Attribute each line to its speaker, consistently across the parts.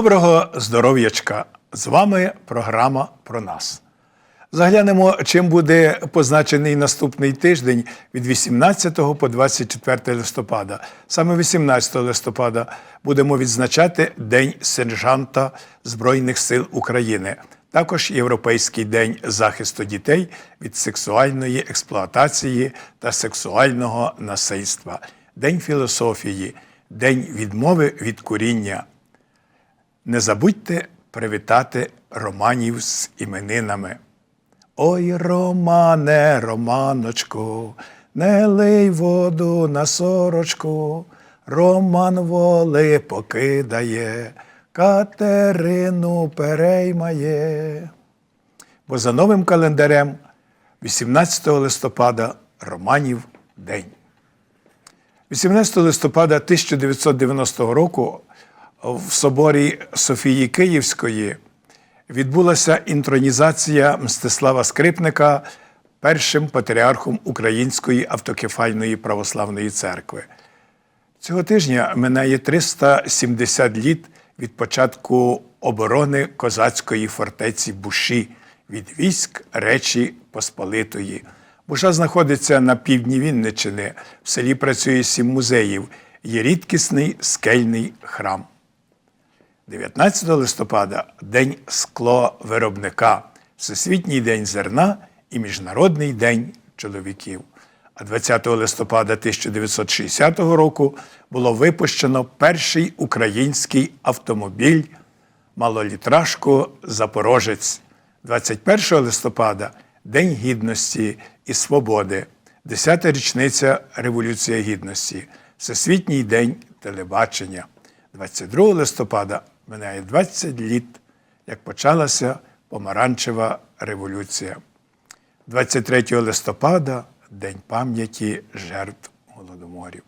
Speaker 1: Доброго здоров'ячка! З вами програма про нас. Заглянемо, чим буде позначений наступний тиждень від 18 по 24 листопада. Саме 18 листопада будемо відзначати День сержанта Збройних сил України, також Європейський день захисту дітей від сексуальної експлуатації та сексуального насильства, День філософії, День відмови від куріння. Не забудьте привітати романів з іменинами. Ой, Романе, Романочку, не лий воду на сорочку, Роман воли покидає, Катерину переймає. Бо за новим календарем 18 листопада Романів день. 18 листопада 1990 року в соборі Софії Київської відбулася інтронізація Мстислава Скрипника першим патріархом Української автокефальної православної церкви. Цього тижня минає 370 літ від початку оборони козацької фортеці Буші від військ Речі Посполитої. Буша знаходиться на півдні Вінниччини. В селі працює сім музеїв. Є рідкісний скельний храм. 19 листопада День скловиробника, Всесвітній день зерна і Міжнародний день чоловіків. А 20 листопада 1960 року було випущено перший український автомобіль малолітражку Запорожець. 21 листопада День Гідності і Свободи, 10-та річниця Революції Гідності, Всесвітній день телебачення. 22 листопада минає 20 літ, як почалася помаранчева революція. 23 листопада День пам'яті жертв голодоморів.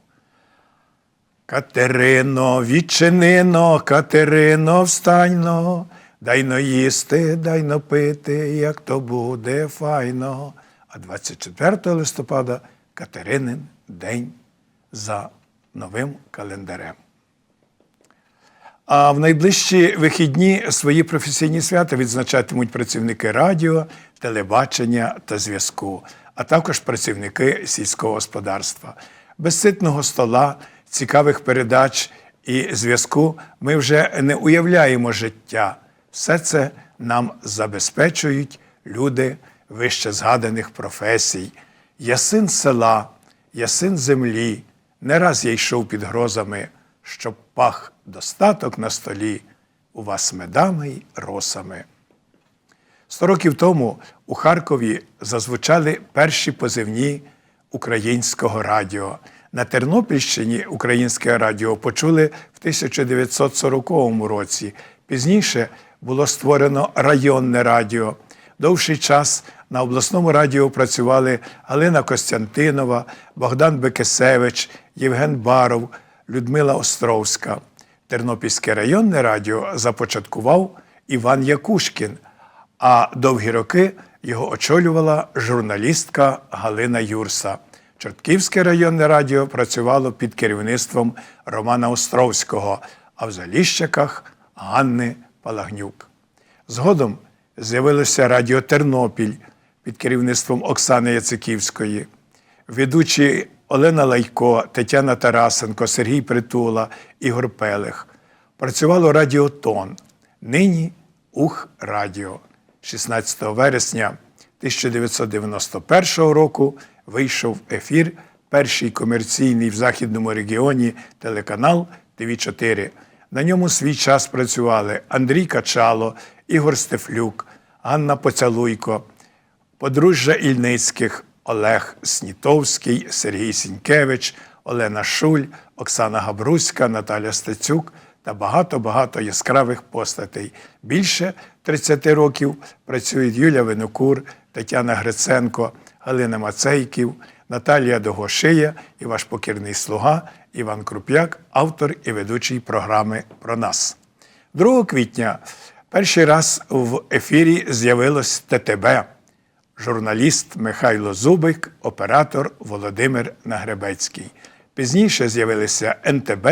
Speaker 1: Катерино, відчинино, Катерино, встаньно, дайно їсти, дайно пити, як то буде файно. А 24 листопада Катеринин день за новим календарем. А в найближчі вихідні свої професійні свята відзначатимуть працівники радіо, телебачення та зв'язку, а також працівники сільського господарства. Без ситного стола, цікавих передач і зв'язку ми вже не уявляємо життя. Все це нам забезпечують люди вище згаданих професій. Я син села, я син землі. Не раз я йшов під грозами, щоб пах достаток на столі у вас медами й росами. Сто років тому у Харкові зазвучали перші позивні українського радіо. На Тернопільщині українське радіо почули в 1940 році. Пізніше було створено районне радіо. Довший час на обласному радіо працювали Галина Костянтинова, Богдан Бекесевич, Євген Баров, Людмила Островська. Тернопільське районне радіо започаткував Іван Якушкін, а довгі роки його очолювала журналістка Галина Юрса. Чортківське районне радіо працювало під керівництвом Романа Островського, а в Заліщаках Ганни Палагнюк. Згодом з'явилося Радіо Тернопіль під керівництвом Оксани Яциківської. Ведучі Олена Лайко, Тетяна Тарасенко, Сергій Притула, Ігор Пелех. Працювало Радіо Тон. Нині Ух Радіо. 16 вересня 1991 року вийшов в ефір перший комерційний в західному регіоні телеканал ТВ4. На ньому свій час працювали Андрій Качало, Ігор Стефлюк, Анна Поцялуйко, подружжя Ільницьких, Олег Снітовський, Сергій Сінькевич, Олена Шуль, Оксана Габруська, Наталя Стецюк та багато-багато яскравих постатей. Більше 30 років працюють Юля Винокур, Тетяна Гриценко, Галина Мацейків, Наталія Догошия і ваш покірний слуга Іван Круп'як, автор і ведучий програми про нас. 2 квітня перший раз в ефірі з'явилось ТТБ. Журналіст Михайло Зубик, оператор Володимир Нагребецький. Пізніше з'явилися НТБ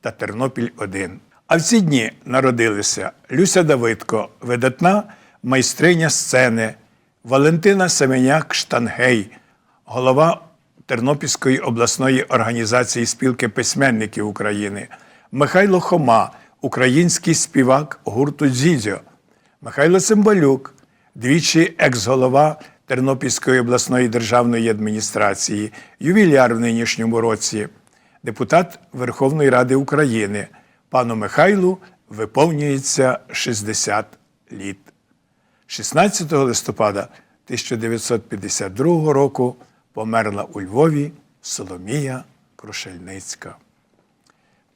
Speaker 1: та Тернопіль 1 А в ці дні народилися Люся Давидко, видатна майстриня сцени, Валентина Семеняк Штангей, голова Тернопільської обласної організації спілки письменників України, Михайло Хома, український співак гурту Дзідзьо, Михайло Цимбалюк, двічі екс-голова Тернопільської обласної державної адміністрації, ювіляр в нинішньому році, депутат Верховної Ради України. Пану Михайлу виповнюється 60 літ. 16 листопада 1952 року померла у Львові Соломія Крушельницька.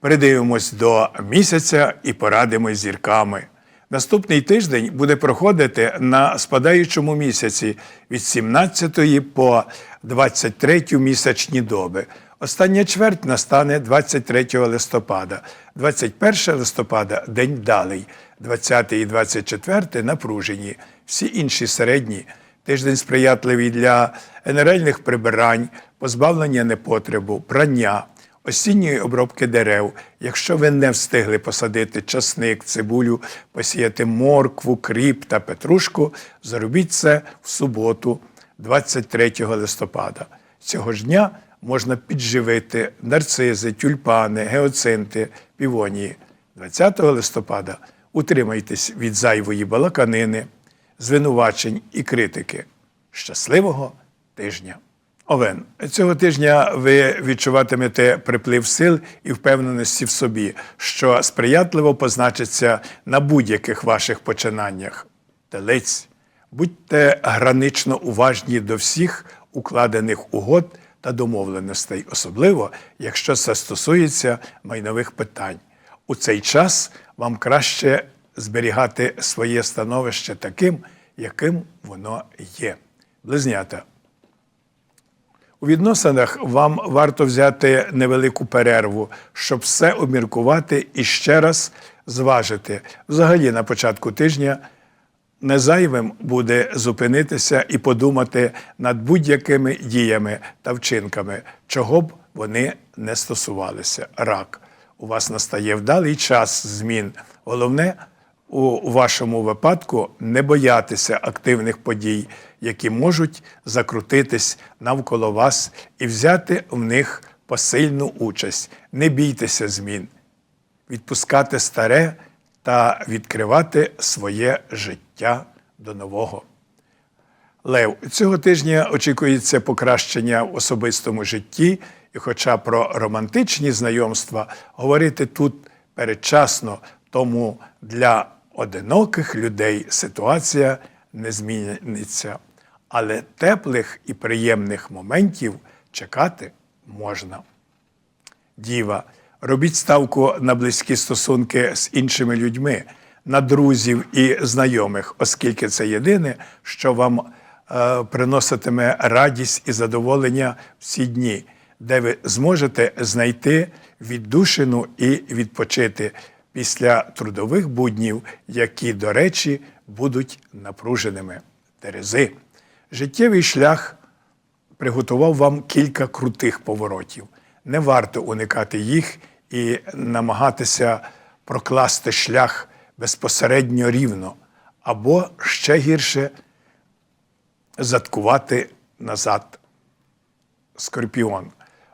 Speaker 1: Передивимось до місяця і порадимось зірками. Наступний тиждень буде проходити на спадаючому місяці від 17 по 23 місячні доби. Остання чверть настане 23 листопада, 21 листопада день вдалий, 20 і 24 напружені, всі інші середні. Тиждень сприятливий для генеральних прибирань, позбавлення непотребу, прання, осінньої обробки дерев. Якщо ви не встигли посадити часник, цибулю, посіяти моркву, кріп та петрушку, зробіть це в суботу, 23 листопада. Цього ж дня можна підживити нарцизи, тюльпани, геоцинти, півонії. 20 листопада утримайтесь від зайвої балаканини, звинувачень і критики. Щасливого тижня! Овен, цього тижня ви відчуватимете приплив сил і впевненості в собі, що сприятливо позначиться на будь-яких ваших починаннях. Телець, будьте гранично уважні до всіх укладених угод та домовленостей, особливо якщо це стосується майнових питань. У цей час вам краще зберігати своє становище таким, яким воно є. Близнята. У відносинах вам варто взяти невелику перерву, щоб все обміркувати і ще раз зважити. Взагалі, на початку тижня незайвим буде зупинитися і подумати над будь-якими діями та вчинками, чого б вони не стосувалися. Рак. У вас настає вдалий час змін. Головне у вашому випадку не боятися активних подій, які можуть закрутитись навколо вас і взяти в них посильну участь. Не бійтеся змін, відпускати старе та відкривати своє життя до нового. Лев, цього тижня очікується покращення в особистому житті, і хоча про романтичні знайомства говорити тут передчасно, тому для одиноких людей ситуація не зміниться. Але теплих і приємних моментів чекати можна. Діва, робіть ставку на близькі стосунки з іншими людьми, на друзів і знайомих, оскільки це єдине, що вам е, приноситиме радість і задоволення всі дні, де ви зможете знайти віддушину і відпочити після трудових буднів, які, до речі, будуть напруженими. Терези. Життєвий шлях приготував вам кілька крутих поворотів. Не варто уникати їх і намагатися прокласти шлях безпосередньо рівно, або ще гірше заткувати назад. Скорпіон.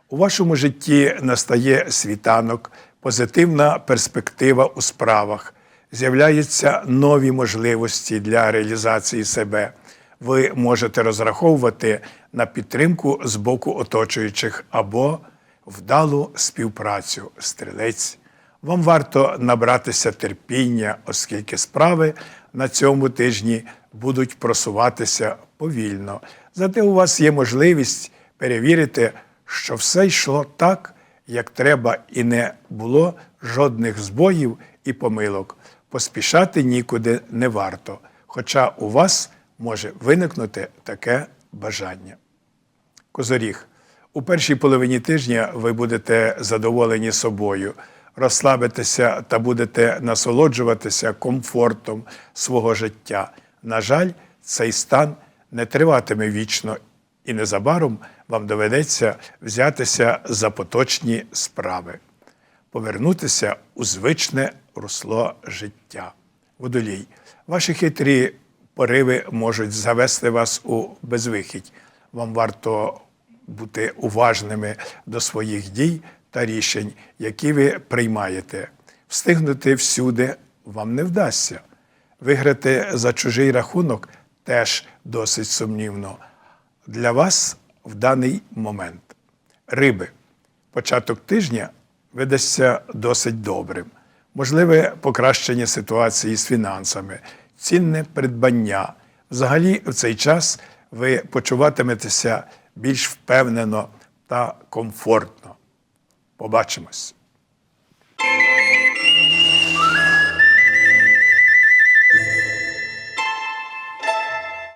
Speaker 1: У вашому житті настає світанок, позитивна перспектива у справах, з'являються нові можливості для реалізації себе. Ви можете розраховувати на підтримку з боку оточуючих або вдалу співпрацю стрілець. Вам варто набратися терпіння, оскільки справи на цьому тижні будуть просуватися повільно. Зате у вас є можливість перевірити, що все йшло так, як треба, і не було жодних збоїв і помилок. Поспішати нікуди не варто, хоча у вас може виникнути таке бажання. Козоріг. У першій половині тижня ви будете задоволені собою, розслабитеся та будете насолоджуватися комфортом свого життя. На жаль, цей стан не триватиме вічно, і незабаром вам доведеться взятися за поточні справи, повернутися у звичне русло життя. Водолій. Ваші хитрі пориви можуть завести вас у безвихідь. Вам варто бути уважними до своїх дій та рішень, які ви приймаєте. Встигнути всюди вам не вдасться. Виграти за чужий рахунок теж досить сумнівно для вас в даний момент. Риби. Початок тижня видасться досить добрим. Можливе покращення ситуації з фінансами, цінне придбання. Взагалі, в цей час ви почуватиметеся більш впевнено та комфортно. Побачимось!